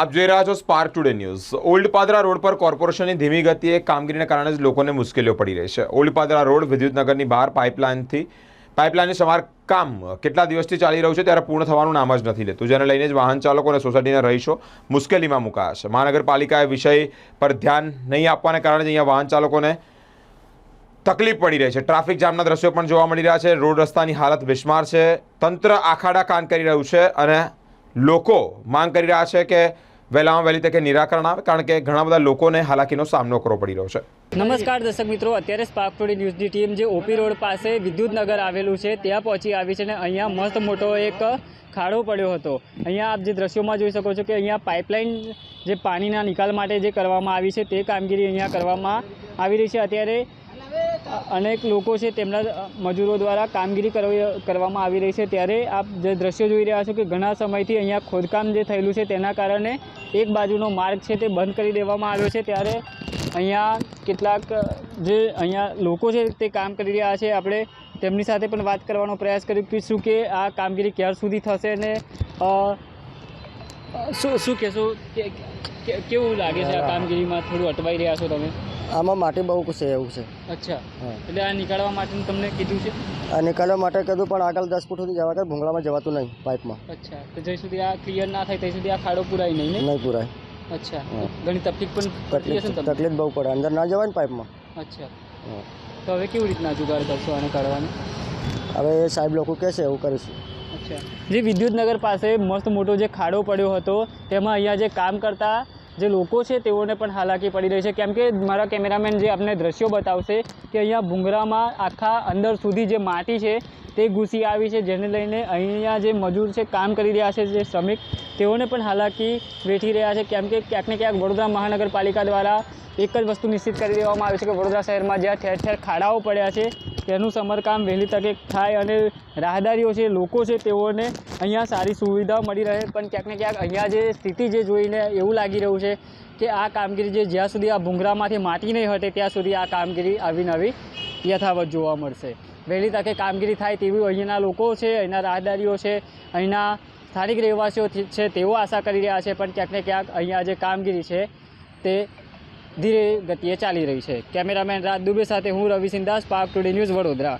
આપ જોઈ રહ્યા છો Spark Today News old Padra road પર કોર્પોરેશનની ધીમી ગતિએ કામગીરીના કારણે જ લોકોને મુશ્કેલીઓ પડી રહી છે. ઓલ્ડ પાદરા રોડ વિદ્યુતનગરની બહાર પાઇપલાઇનથી પાઇપલાઇનની સમારકામ કેટલા દિવસથી ચાલી રહ્યું છે ત્યારે પૂર્ણ થવાનું નામ જ નથી લેતું. જેને લઈને જ વાહન ચાલકો અને સોસાયટીના રહીશો મુશ્કેલીમાં મુકાયા છે. મહાનગરપાલિકાએ વિષય પર ધ્યાન નહીં આપવાને કારણે જ અહીંયા વાહન ચાલકોને તકલીફ પડી રહી છે. ટ્રાફિક જામના દ્રશ્યો પણ જોવા મળી રહ્યા છે. રોડ રસ્તાની હાલત બિસ્માર છે. તંત્ર આખાડા કાન કરી રહ્યું છે અને લોકો માંગ કરી રહ્યા છે કે વહેલામાં વહેલી તકે નિરાકરણ આવે, કારણ કે ઘણા બધા લોકોને હાલાકીનો સામનો કરવો પડી રહ્યો છે. નમસ્કાર દર્શક મિત્રો, અત્યારે સ્પાર્ક ટુડે ન્યૂઝની ટીમ જે ઓપી રોડ પાસે વિદ્યુતનગર આવેલું છે, ત્યાં પહોંચી આવી છે અને અહીંયા મસ્ત મોટો એક ખાડો પડ્યો હતો. અહીંયા આપ જે દ્રશ્યોમાં જોઈ શકો છો કે અહીંયા પાઇપલાઇન જે પાણીના નિકાલ માટે જે કરવામાં આવી છે, તે કામગીરી અહીંયા કરવામાં આવી રહી છે. અત્યારે અનેક લોકો છે તેમના મજૂરો દ્વારા કામગીરી કરવી, કરવામાં આવી રહી છે. ત્યારે આપ જે દ્રશ્યો જોઈ રહ્યા છો કે ઘણા સમયથી અહીંયા ખોદકામ જે થયેલું છે તેના કારણે એક બાજુનો માર્ગ છે તે બંધ કરી દેવામાં આવ્યો છે. ત્યારે અહીંયા કેટલાક જે અહીંયા લોકો છે તે કામ કરી રહ્યા છે. આપણે તેમની સાથે પણ વાત કરવાનો પ્રયાસ કર્યો કે આ કામગીરી ક્યાર સુધી થશે અને શું શું કહેશો? કેવું લાગે છે આ કામગીરીમાં? થોડું અટવાઈ રહ્યા છો તમે? આમાં માટી બહુ છે એવું છે. અચ્છા. એટલે આ નીકળવા માટે તમને કીધું છે? આ નીકળવા માટે કીધું પણ આગળ દસ ફૂટ સુધી જવા કે ભૂંગળામાં જવાતું નહીં પાઇપમાં. અચ્છા. તો જ્યાં સુધી આ ક્લિયર ના થાય ત્યાં સુધી આ ખાડો પુરાય નહીં નહીં? પૂરાય. અચ્છા. ઘણી તકલીફ પણ તકલીફ તકલીફ બહુ પડે. અંદર ના જવાય ને પાઇપમાં. અચ્છા. તો હવે કેવી રીતના જુગાડ કરશો આને કાઢવાનું? હવે સાહેબ લોકો કહેશે એવું કરીશું. જે વિદ્યુતનગર પાસે મસ્ત મોટો જે ખાડો પડ્યો હતો, તેમાં અહીંયા જે કામ કરતા જે લોકો છે, તેઓને પણ હાલાકી પડી રહી છે. કેમ કે મારા કેમેરામેન જે આપણે દ્રશ્યો બતાવશે કે અહીંયા ભૂંગરામાં આખા અંદર સુધી જે માટી છે, તે ઘૂસી આવી છે, જેને લઈને અહીંયા જે મજૂર છે, કામ કરી રહ્યા છે, જે શ્રમિક, તેઓને પણ હાલાકી વેઠી રહ્યા છે. કેમ કે ક્યાંક ક્યાંક વડોદરા મહાનગરપાલિકા દ્વારા એક જ વસ્તુ નિશ્ચિત કરી દેવામાં આવી છે કે વડોદરા શહેરમાં જ્યાં ઠેર ઠેર ખાડાઓ પડ્યા છે તેનું સમારકામ વહેલી તકે થાય અને રાહદારીઓ છે, લોકો છે, તેઓને અહીંયા સારી સુવિધાઓ મળી રહે. પણ ક્યાંક ને ક્યાંક અહીંયા જે સ્થિતિ જે જોઈને એવું લાગી રહ્યું છે કે આ કામગીરી જે જ્યાં સુધી આ ભૂંગરામાંથી માટી નહીં હટે, ત્યાં સુધી આ કામગીરી આવી નવી યથાવત જોવા મળશે. વહેલી તકે કામગીરી થાય તેવી અહીંના લોકો છે, અહીંના રાહદારીઓ છે, અહીંના સ્થાનિક રહેવાસીઓ છે, તેઓ આશા કરી રહ્યા છે. પણ ક્યાંક ને ક્યાંક અહીંયા જે કામગીરી છે તે ધીરે ગતિએ ચાલી રહી છે. કેમેરામેન રાજ દુબે સાથે હું રવિ સિંધાસ પાર્ક ટુડે ન્યૂઝ વડોદરા.